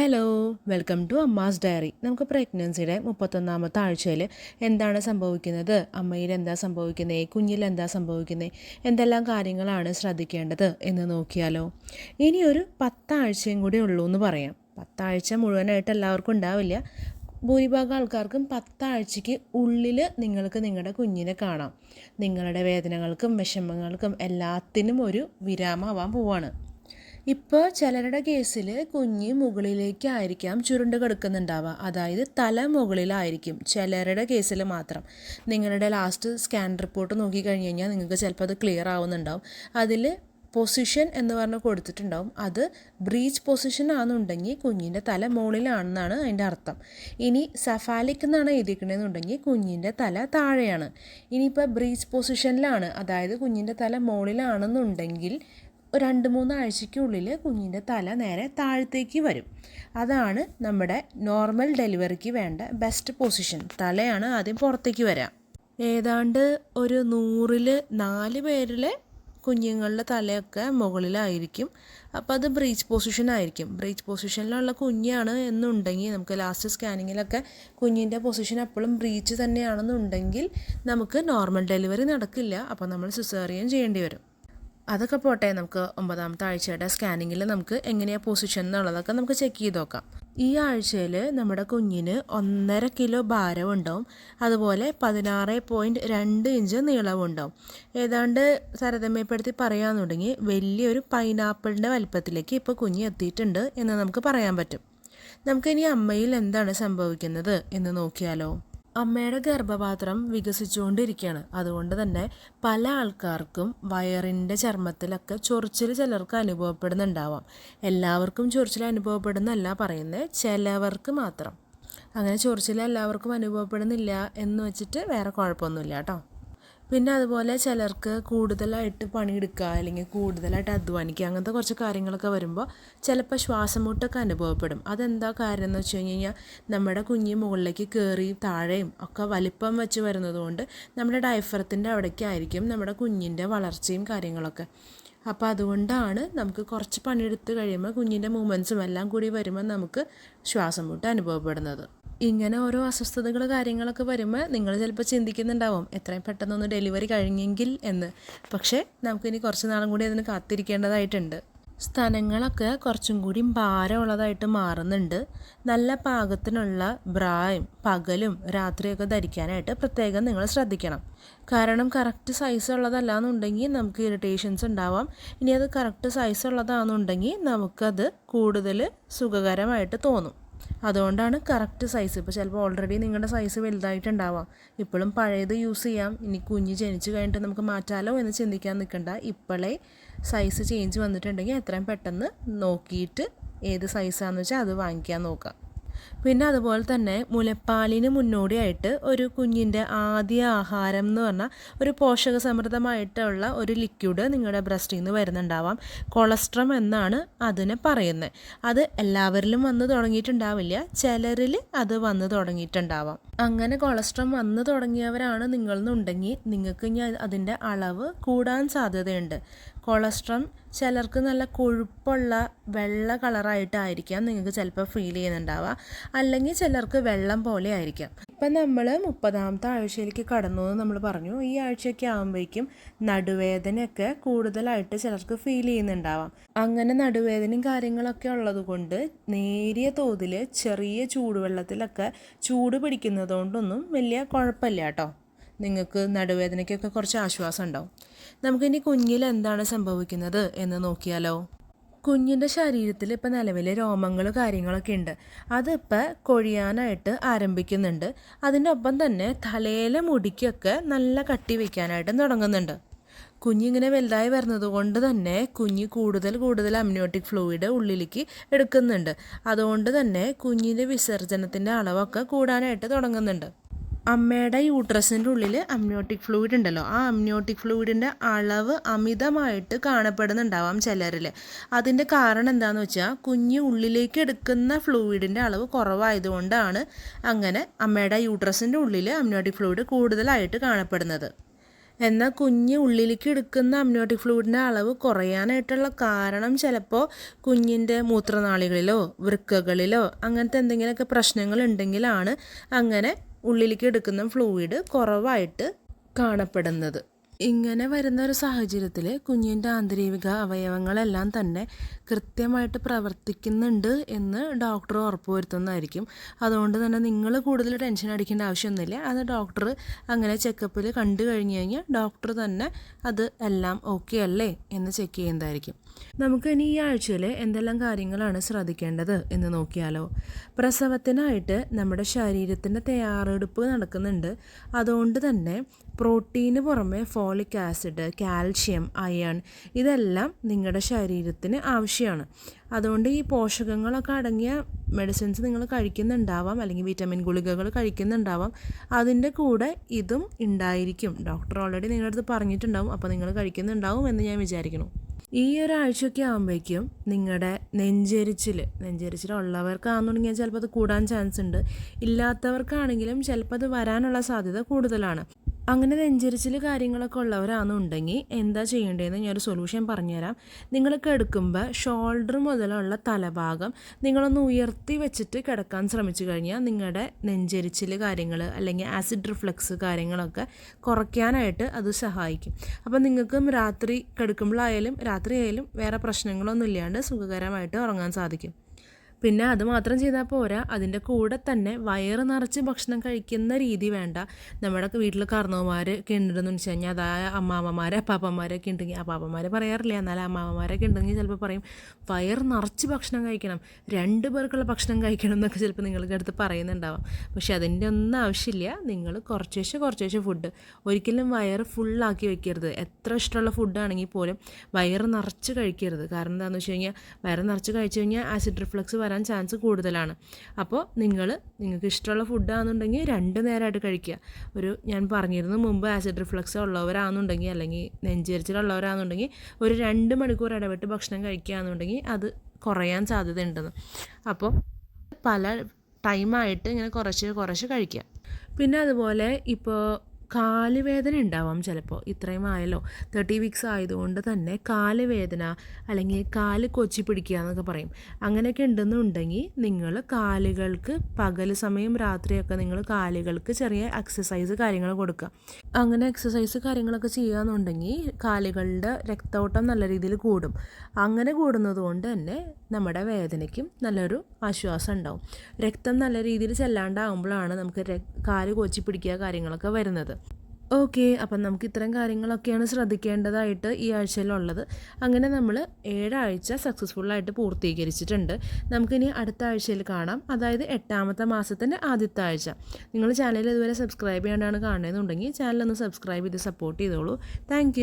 Hello welcome to Amma's diary നമുക്ക് പ്രഗ്നൻസിയുടെ മുപ്പത്തൊന്നാമത്തെ ആഴ്ചയിൽ എന്താണ് സംഭവിക്കുന്നത്? അമ്മയിൽ എന്താ സംഭവിക്കുന്നത് കുഞ്ഞിൽ എന്താ സംഭവിക്കുന്നത് എന്തെല്ലാം കാര്യങ്ങളാണ് ശ്രദ്ധിക്കേണ്ടത് എന്ന് നോക്കിയാലോ? ഇനി ഒരു പത്താഴ്ചയും കൂടി ഉള്ളൂ എന്ന് പറയാം. പത്താഴ്ച മുഴുവനായിട്ട് എല്ലാവർക്കും ഉണ്ടാവില്ല. ഭൂരിഭാഗം ആൾക്കാർക്കും പത്താഴ്ചയ്ക്ക് ഉള്ളിൽ നിങ്ങൾക്ക് നിങ്ങളുടെ കുഞ്ഞിനെ കാണാം. നിങ്ങളുടെ വേദനകൾക്കും വിഷമങ്ങൾക്കും എല്ലാത്തിനും ഒരു വിരാമമാവാൻ പോവാണ്. ഇപ്പോൾ ചിലരുടെ കേസിൽ കുഞ്ഞ് മുകളിലേക്കായിരിക്കാം ചുരുണ്ട് കിടക്കുന്നുണ്ടാവുക. അതായത് തല മുകളിലായിരിക്കും ചിലരുടെ കേസിൽ മാത്രം. നിങ്ങളുടെ ലാസ്റ്റ് സ്കാൻ റിപ്പോർട്ട് നോക്കി കഴിഞ്ഞ് കഴിഞ്ഞാൽ നിങ്ങൾക്ക് ചിലപ്പോൾ അത് ക്ലിയർ ആവുന്നുണ്ടാവും. അതിൽ പൊസിഷൻ എന്ന് പറഞ്ഞ് കൊടുത്തിട്ടുണ്ടാവും. അത് ബ്രീച്ച് പൊസിഷൻ ആണെന്നുണ്ടെങ്കിൽ കുഞ്ഞിന്റെ തല മുകളിലാണെന്നാണ് അതിന്റെ അർത്ഥം. ഇനി സഫാലിക് എന്നാണ് എഴുതിയിരിക്കണമെന്നുണ്ടെങ്കിൽ കുഞ്ഞിന്റെ തല താഴെയാണ്. ഇനിയിപ്പോൾ ബ്രീച്ച് പൊസിഷനിലാണ് അതായത് കുഞ്ഞിന്റെ തല മുകളിലാണെന്നുണ്ടെങ്കിൽ രണ്ട് മൂന്ന് ആഴ്ചയ്ക്കുള്ളിൽ കുഞ്ഞിന്റെ തല നേരെ താഴത്തേക്ക് വരും. അതാണ് നമ്മുടെ നോർമൽ ഡെലിവറിക്ക് വേണ്ട ബെസ്റ്റ് പൊസിഷൻ. തലയാണ് ആദ്യം പുറത്തേക്ക് വരാം. ഏതാണ്ട് ഒരു നൂറിൽ നാല് പേരിലെ കുഞ്ഞുങ്ങളുടെ തലയൊക്കെ മുകളിലായിരിക്കും. അപ്പോൾ അത് ബ്രീച്ച് പൊസിഷൻ ആയിരിക്കും. ബ്രീച്ച് പൊസിഷനിലുള്ള കുഞ്ഞാണ് എന്നുണ്ടെങ്കിൽ നമുക്ക് ലാസ്റ്റ് സ്കാനിങ്ങിലൊക്കെ കുഞ്ഞിന്റെ പൊസിഷൻ എപ്പോഴും ബ്രീച്ച് തന്നെയാണെന്നുണ്ടെങ്കിൽ നമുക്ക് നോർമൽ ഡെലിവറി നടക്കില്ല. അപ്പോൾ നമ്മൾ സിസേറിയൻ ചെയ്യേണ്ടി വരും. അതൊക്കെ പോട്ടെ നമുക്ക് ഒമ്പതാമത്തെ ആഴ്ചയുടെ സ്കാനിങ്ങിൽ നമുക്ക് എങ്ങനെയാണ് പൊസിഷൻ എന്നുള്ളതൊക്കെ നമുക്ക് ചെക്ക് ചെയ്ത് നോക്കാം. ഈ ആഴ്ചയിൽ നമ്മുടെ കുഞ്ഞിന് ഒന്നര കിലോ ഭാരം ഉണ്ടാവും അതുപോലെ പതിനാറ് പോയിന്റ് രണ്ട് ഇഞ്ച് നീളവും ഉണ്ടാവും ഏതാണ്ട് താരതമ്യപ്പെടുത്തി പറയാമെന്നുണ്ടെങ്കിൽ വലിയൊരു പൈനാപ്പിളിന്റെ വലിപ്പത്തിലേക്ക് ഇപ്പോൾ കുഞ്ഞ് എത്തിയിട്ടുണ്ട് എന്ന് നമുക്ക് പറയാൻ പറ്റും. നമുക്കിനി അമ്മയിൽ എന്താണ് സംഭവിക്കുന്നത് എന്ന് നോക്കിയാലോ? അമ്മയുടെ ഗർഭപാത്രം വികസിച്ചുകൊണ്ടിരിക്കുകയാണ്. അതുകൊണ്ട് തന്നെ പല ആൾക്കാർക്കും വയറിന്റെ ചർമ്മത്തിലൊക്കെ ചൊറിച്ചിൽ ചിലർക്ക് അനുഭവപ്പെടുന്നുണ്ടാവാം. എല്ലാവർക്കും ചൊറിച്ചിൽ അനുഭവപ്പെടുന്നല്ല പറയുന്നത് ചിലവർക്ക് മാത്രം. അങ്ങനെ ചൊറിച്ചിൽ എല്ലാവർക്കും അനുഭവപ്പെടുന്നില്ല എന്ന് വെച്ചിട്ട് വേറെ കുഴപ്പമൊന്നുമില്ല കേട്ടോ. പിന്നെ അതുപോലെ ചിലർക്ക് കൂടുതലായിട്ട് പണിയെടുക്കുക അല്ലെങ്കിൽ കൂടുതലായിട്ട് അധ്വാനിക്കുക അങ്ങനത്തെ കുറച്ച് കാര്യങ്ങളൊക്കെ വരുമ്പോൾ ചിലപ്പോൾ ശ്വാസം മുട്ടൊക്കെ അനുഭവപ്പെടും. അതെന്താ കാര്യം എന്ന് വെച്ച് കഴിഞ്ഞ് കഴിഞ്ഞാൽ നമ്മുടെ കുഞ്ഞ് മുകളിലേക്ക് കയറി താഴെയും ഒക്കെ വലിപ്പം വെച്ച് വരുന്നതുകൊണ്ട് നമ്മുടെ ഡയഫ്രത്തിന്റെ അവിടേക്കായിരിക്കും നമ്മുടെ കുഞ്ഞിന്റെ വളർച്ചയും കാര്യങ്ങളൊക്കെ. അപ്പോൾ അതുകൊണ്ടാണ് നമുക്ക് കുറച്ച് പണിയെടുത്ത് കഴിയുമ്പോൾ കുഞ്ഞിന്റെ മൂമെൻസും എല്ലാം കൂടി വരുമ്പോൾ നമുക്ക് ശ്വാസം മുട്ട് അനുഭവപ്പെടുന്നത്. ഇങ്ങനെ ഓരോ അസ്വസ്ഥതകൾ കാര്യങ്ങളൊക്കെ വരുമ്പോൾ നിങ്ങൾ ചിലപ്പോൾ ചിന്തിക്കുന്നുണ്ടാവും എത്രയും പെട്ടെന്നൊന്ന് ഡെലിവറി കഴിഞ്ഞെങ്കിൽ എന്ന്. പക്ഷേ നമുക്കിനി കുറച്ച് നാളും കൂടി അതിന് കാത്തിരിക്കേണ്ടതായിട്ടുണ്ട്. സ്ഥലങ്ങളൊക്കെ കുറച്ചും കൂടി ഭാരമുള്ളതായിട്ട് മാറുന്നുണ്ട്. നല്ല പാകത്തിനുള്ള ബ്രായും പകലും രാത്രിയൊക്കെ ധരിക്കാനായിട്ട് പ്രത്യേകം നിങ്ങൾ ശ്രദ്ധിക്കണം. കാരണം കറക്റ്റ് സൈസ് ഉള്ളതല്ല എന്നുണ്ടെങ്കിൽ നമുക്ക് ഇറിറ്റേഷൻസ് ഉണ്ടാവാം. ഇനി അത് കറക്റ്റ് സൈസ് ഉള്ളതാണെന്നുണ്ടെങ്കിൽ നമുക്കത് കൂടുതൽ സുഖകരമായിട്ട് തോന്നും. അതുകൊണ്ടാണ് കറക്റ്റ് സൈസ് ഇപ്പോൾ ചിലപ്പോൾ ഓൾറെഡി നിങ്ങളുടെ സൈസ് വലുതായിട്ടുണ്ടാവാം. ഇപ്പോഴും പഴയത് യൂസ് ചെയ്യാം. ഇനി കുഞ്ഞ് ജനിച്ച് കഴിഞ്ഞിട്ട് നമുക്ക് മാറ്റാലോ എന്ന് ചിന്തിക്കാൻ നിൽക്കണ്ട. ഇപ്പോഴേ സൈസ് ചേഞ്ച് വന്നിട്ടുണ്ടെങ്കിൽ എത്രയും പെട്ടെന്ന് നോക്കിയിട്ട് ഏത് സൈസാണെന്ന് വെച്ചാൽ അത് വാങ്ങിക്കാൻ നോക്കാം. പിന്നെ അതുപോലെ തന്നെ മുലപ്പാലിന് മുന്നോടിയായിട്ട് ഒരു കുഞ്ഞിന്റെ ആദ്യ ആഹാരം എന്ന് പറഞ്ഞാൽ ഒരു പോഷക സമൃദ്ധമായിട്ടുള്ള ഒരു ലിക്വിഡ് നിങ്ങളുടെ ബ്രസ്റ്റിൽ നിന്ന് വരുന്നുണ്ടാവാം. കൊളസ്ട്രം എന്നാണ് അതിനെ പറയുന്നത്. അത് എല്ലാവരിലും വന്ന് തുടങ്ങിയിട്ടുണ്ടാവില്ല. ചിലരിൽ അത് വന്ന് തുടങ്ങിയിട്ടുണ്ടാവാം. അങ്ങനെ കൊളസ്ട്രം വന്ന് തുടങ്ങിയവരാണ് നിങ്ങളെന്നുണ്ടെങ്കിൽ നിങ്ങൾക്ക് ഇനി അതിന്റെ അളവ് കൂടാൻ സാധ്യതയുണ്ട്. കൊളസ്ട്രം ചിലർക്ക് നല്ല കൊഴുപ്പുള്ള വെള്ള കളറായിട്ടായിരിക്കാം നിങ്ങൾക്ക് ചിലപ്പോൾ ഫീൽ ചെയ്യുന്നുണ്ടാവുക. അല്ലെങ്കിൽ ചിലർക്ക് വെള്ളം പോലെ ആയിരിക്കാം. ഇപ്പം നമ്മൾ മുപ്പതാമത്തെ ആഴ്ചയിലേക്ക് കടന്നു എന്ന് നമ്മൾ പറഞ്ഞു. ഈ ആഴ്ചയൊക്കെ ആകുമ്പോഴേക്കും നടുവേദനയൊക്കെ കൂടുതലായിട്ട് ചിലർക്ക് ഫീൽ ചെയ്യുന്നുണ്ടാവാം. അങ്ങനെ നടുവേദനയും കാര്യങ്ങളൊക്കെ ഉള്ളതുകൊണ്ട് നേരിയ തോതിൽ ചെറിയ ചൂടുവെള്ളത്തിലൊക്കെ ചൂട് പിടിക്കുന്നതുകൊണ്ടൊന്നും വലിയ കുഴപ്പമില്ല കേട്ടോ. നിങ്ങൾക്ക് നടുവേദനയ്ക്കൊക്കെ കുറച്ച് ആശ്വാസം ഉണ്ടാവും. നമുക്കിനി കുഞ്ഞിൽ എന്താണ് സംഭവിക്കുന്നത് എന്ന് നോക്കിയാലോ? കുഞ്ഞിന്റെ ശരീരത്തിൽ ഇപ്പം നിലവിൽ രോമങ്ങൾ കാര്യങ്ങളൊക്കെ ഉണ്ട്. അതിപ്പോൾ കൊഴിയാനായിട്ട് ആരംഭിക്കുന്നുണ്ട്. അതിന്റെ ഒപ്പം തന്നെ തലയിലെ മുടിക്കൊക്കെ നല്ല കട്ടി വയ്ക്കാനായിട്ട് തുടങ്ങുന്നുണ്ട്. കുഞ്ഞിങ്ങനെ വലുതായി വരുന്നത് കൊണ്ട് തന്നെ കുഞ്ഞ് കൂടുതൽ കൂടുതൽ അമ്നിയോട്ടിക് ഫ്ലൂയിഡ് ഉള്ളിലേക്ക് എടുക്കുന്നുണ്ട്. അതുകൊണ്ട് തന്നെ കുഞ്ഞിന്റെ വിസർജനത്തിന്റെ അളവൊക്കെ കൂടാനായിട്ട് തുടങ്ങുന്നുണ്ട്. അമ്മയുടെ യൂട്രസിന്റെ ഉള്ളിൽ അമ്നിയോട്ടിക് ഫ്ലൂയിഡ് ഉണ്ടല്ലോ. ആ അമ്നിയോട്ടിക് ഫ്ലൂയിഡിന്റെ അളവ് അമിതമായിട്ട് കാണപ്പെടുന്നുണ്ടാവാം ചിലരിൽ അതിന്റെ കാരണം എന്താണെന്ന് വെച്ചാൽ കുഞ്ഞ് ഉള്ളിലേക്ക് എടുക്കുന്ന ഫ്ലൂയിഡിന്റെ അളവ് കുറവായതുകൊണ്ടാണ് അങ്ങനെ അമ്മയുടെ യൂട്രസിന്റെ ഉള്ളിൽ അമ്നിയോട്ടിക് ഫ്ലൂയിഡ് കൂടുതലായിട്ട് കാണപ്പെടുന്നത്. എന്നാൽ കുഞ്ഞ് ഉള്ളിലേക്ക് എടുക്കുന്ന അമ്നോട്ടിക് ഫ്ലൂയിഡിന്റെ അളവ് കുറയാനായിട്ടുള്ള കാരണം ചിലപ്പോൾ കുഞ്ഞിന്റെ മൂത്രനാളികളിലോ വൃക്കകളിലോ അങ്ങനത്തെ എന്തെങ്കിലുമൊക്കെ പ്രശ്നങ്ങൾ ഉണ്ടെങ്കിലാണ് അങ്ങനെ ഉള്ളിലേക്ക് എടുക്കുന്ന ഫ്ലൂയിഡ് കുറവായിട്ട് കാണപ്പെടുന്നത്. ഇങ്ങനെ വരുന്ന ഒരു സാഹചര്യത്തിൽ കുഞ്ഞിന്റെ ആന്തരിക അവയവങ്ങളെല്ലാം തന്നെ കൃത്യമായിട്ട് പ്രവർത്തിക്കുന്നുണ്ട് എന്ന് ഡോക്ടർ ഉറപ്പുവരുത്തുന്നതായിരിക്കും. അതുകൊണ്ട് തന്നെ നിങ്ങൾ കൂടുതൽ ടെൻഷൻ അടിക്കേണ്ട ആവശ്യമൊന്നുമില്ല. അത് ഡോക്ടർ അങ്ങനെ ചെക്കപ്പിൽ കണ്ടു കഴിഞ്ഞു കഴിഞ്ഞാൽ ഡോക്ടർ തന്നെ അത് എല്ലാം ഓക്കെ അല്ലേ എന്ന് ചെക്ക് ചെയ്യുന്നതായിരിക്കും. നമുക്ക് ഇനി ഈ ആഴ്ചയിൽ എന്തെല്ലാം കാര്യങ്ങളാണ് ശ്രദ്ധിക്കേണ്ടത് എന്ന് നോക്കിയാലോ. പ്രസവത്തിനായിട്ട് നമ്മുടെ ശരീരത്തിന്റെ തയ്യാറെടുപ്പ് നടക്കുന്നുണ്ട്. അതുകൊണ്ട് തന്നെ പ്രോട്ടീന് പുറമെ ഫോളിക് ആസിഡ് കാൽഷ്യം അയൺ ഇതെല്ലാം നിങ്ങളുടെ ശരീരത്തിന് ആവശ്യമാണ്. അതുകൊണ്ട് ഈ പോഷകങ്ങളൊക്കെ അടങ്ങിയ മെഡിസിൻസ് നിങ്ങൾ കഴിക്കുന്നുണ്ടാവാം അല്ലെങ്കിൽ വിറ്റമിൻ ഗുളികകൾ കഴിക്കുന്നുണ്ടാവാം അതിന്റെ കൂടെ ഇതും ഉണ്ടായിരിക്കും. ഡോക്ടർ ഓൾറെഡി നിങ്ങളുടെ അടുത്ത് പറഞ്ഞിട്ടുണ്ടാവും അപ്പോൾ നിങ്ങൾ കഴിക്കുന്നുണ്ടാവും എന്ന് ഞാൻ വിചാരിക്കുന്നു. ഈ ഒരാഴ്ചയൊക്കെ ആകുമ്പോഴേക്കും നിങ്ങളുടെ നെഞ്ചരിച്ചിൽ ഉള്ളവർക്കാണെന്നുണ്ടെങ്കിൽ ചിലപ്പോൾ അത് കൂടാൻ ചാൻസ് ഉണ്ട്. ഇല്ലാത്തവർക്കാണെങ്കിലും ചിലപ്പോൾ അത് വരാനുള്ള സാധ്യത കൂടുതലാണ്. അങ്ങനെ നെഞ്ചരിച്ചിൽ കാര്യങ്ങളൊക്കെ ഉള്ളവരാണെന്നുണ്ടെങ്കിൽ എന്താ ചെയ്യേണ്ടതെന്ന് ഞാനൊരു സൊല്യൂഷൻ പറഞ്ഞുതരാം. നിങ്ങൾ കിടക്കുമ്പോൾ ഷോൾഡർ മുതലുള്ള തലഭാഗം നിങ്ങളൊന്ന് ഉയർത്തി വെച്ചിട്ട് കിടക്കാൻ ശ്രമിച്ചു കഴിഞ്ഞാൽ നിങ്ങളുടെ നെഞ്ചരിച്ചിൽ കാര്യങ്ങൾ അല്ലെങ്കിൽ ആസിഡ് റിഫ്ലക്സ് കാര്യങ്ങളൊക്കെ കുറയ്ക്കാനായിട്ട് അത് സഹായിക്കും. അപ്പോൾ നിങ്ങൾക്കും രാത്രി കിടക്കുമ്പോഴായാലും രാത്രി ആയാലും വേറെ പ്രശ്നങ്ങളൊന്നും ഇല്ലാണ്ട് സുഖകരമായിട്ട് ഉറങ്ങാൻ സാധിക്കും. പിന്നെ അത് മാത്രം ചെയ്താൽ പോരാ. അതിന്റെ കൂടെ തന്നെ വയറ് നിറച്ച് ഭക്ഷണം കഴിക്കുന്ന രീതി വേണ്ട. നമ്മുടെ വീട്ടിൽ കാരണവന്മാർ ഒക്കെ ഉണ്ടെന്ന് വെച്ച് കഴിഞ്ഞാൽ അതായ അമ്മാമ്മമാർ അപ്പാപ്പന്മാരൊക്കെ ഉണ്ടെങ്കിൽ അപ്പാപ്പന്മാർ പറയാറില്ല? എന്നാൽ അമ്മാമ്മമാരൊക്കെ ഉണ്ടെങ്കിൽ ചിലപ്പോൾ പറയും വയർ നിറച്ച് ഭക്ഷണം കഴിക്കണം. രണ്ട് പേർക്കുള്ള ഭക്ഷണം കഴിക്കണം എന്നൊക്കെ ചിലപ്പോൾ നിങ്ങൾക്ക് അടുത്ത് പറയുന്നുണ്ടാവാം. പക്ഷെ അതിന്റെ ഒന്നും ആവശ്യമില്ല. നിങ്ങൾ കുറച്ച് കുറച്ച് കുറച്ചേശ്ശെ ഫുഡ് ഒരിക്കലും വയറ് ഫുള്ളാക്കി വെക്കരുത്. എത്ര ഇഷ്ടമുള്ള ഫുഡാണെങ്കിൽ പോലും വയറ് നിറച്ച് കഴിക്കരുത്. കാരണം എന്താണെന്ന് വെച്ച് കഴിഞ്ഞാൽ വയറ് നിറച്ച് കഴിച്ചു കഴിഞ്ഞാൽ ആസിഡ് റിഫ്ലക്സ് വരാൻ ചാൻസ് കൂടുതലാണ്. അപ്പോൾ നിങ്ങൾ നിങ്ങൾക്ക് ഇഷ്ടമുള്ള ഫുഡാണെന്നുണ്ടെങ്കിൽ രണ്ട് നേരമായിട്ട് കഴിക്കുക. ഒരു ഞാൻ പറഞ്ഞിരുന്നു മുമ്പ് ആസിഡ് റിഫ്ലക്സ് ഉള്ളവരാണെന്നുണ്ടെങ്കിൽ അല്ലെങ്കിൽ നെഞ്ചരിച്ചിലുള്ളവരാണെന്നുണ്ടെങ്കിൽ ഒരു രണ്ട് മണിക്കൂർ ഇടവിട്ട് ഭക്ഷണം കഴിക്കുകയാണെന്നുണ്ടെങ്കിൽ അത് കുറയാൻ സാധ്യതയുണ്ടെന്ന്. അപ്പോൾ പല ടൈമായിട്ട് ഇങ്ങനെ കുറച്ച് കുറച്ച് കഴിക്കുക. പിന്നെ അതുപോലെ ഇപ്പോൾ കാൽ വേദന ഉണ്ടാവാം ചിലപ്പോൾ ഇത്രയും ആയല്ലോ. തേർട്ടി വീക്സ് ആയതുകൊണ്ട് തന്നെ കാൽ വേദന അല്ലെങ്കിൽ കാൽ കൊച്ചി പിടിക്കുക എന്നൊക്കെ പറയും. അങ്ങനെയൊക്കെ ഉണ്ടെന്നുണ്ടെങ്കിൽ നിങ്ങൾ കാലുകൾക്ക് പകൽ സമയം രാത്രിയൊക്കെ നിങ്ങൾ കാലുകൾക്ക് ചെറിയ എക്സസൈസ് കാര്യങ്ങൾ കൊടുക്കുക. അങ്ങനെ എക്സസൈസ് കാര്യങ്ങളൊക്കെ ചെയ്യുകയെന്നുണ്ടെങ്കിൽ കാലുകളുടെ രക്തോട്ടം നല്ല രീതിയിൽ കൂടും. അങ്ങനെ കൂടുന്നത് കൊണ്ട് തന്നെ നമ്മുടെ വേദനയ്ക്കും നല്ലൊരു ആശ്വാസം ഉണ്ടാവും. രക്തം നല്ല രീതിയിൽ ചെല്ലാണ്ടാകുമ്പോഴാണ് നമുക്ക് കാൽ കൊച്ചി പിടിക്കുക കാര്യങ്ങളൊക്കെ വരുന്നത്. ഓക്കെ അപ്പം നമുക്ക് ഇത്തരം കാര്യങ്ങളൊക്കെയാണ് ശ്രദ്ധിക്കേണ്ടതായിട്ട് ഈ ആഴ്ചയിലുള്ളത്. അങ്ങനെ നമ്മൾ ഏഴാഴ്ച സക്സസ്ഫുള്ളായിട്ട് പൂർത്തീകരിച്ചിട്ടുണ്ട്. നമുക്കിനി അടുത്ത ആഴ്ചയിൽ കാണാം. അതായത് എട്ടാമത്തെ മാസത്തിന്റെ ആദ്യത്തെ ആഴ്ച. നിങ്ങൾ ചാനൽ ഇതുവരെ സബ്സ്ക്രൈബ് ചെയ്യാണ്ടാണ് കാണുന്നതെന്നുണ്ടെങ്കിൽ ചാനലൊന്ന് സബ്സ്ക്രൈബ് ചെയ്ത് സപ്പോർട്ട് ചെയ്തോളൂ. താങ്ക്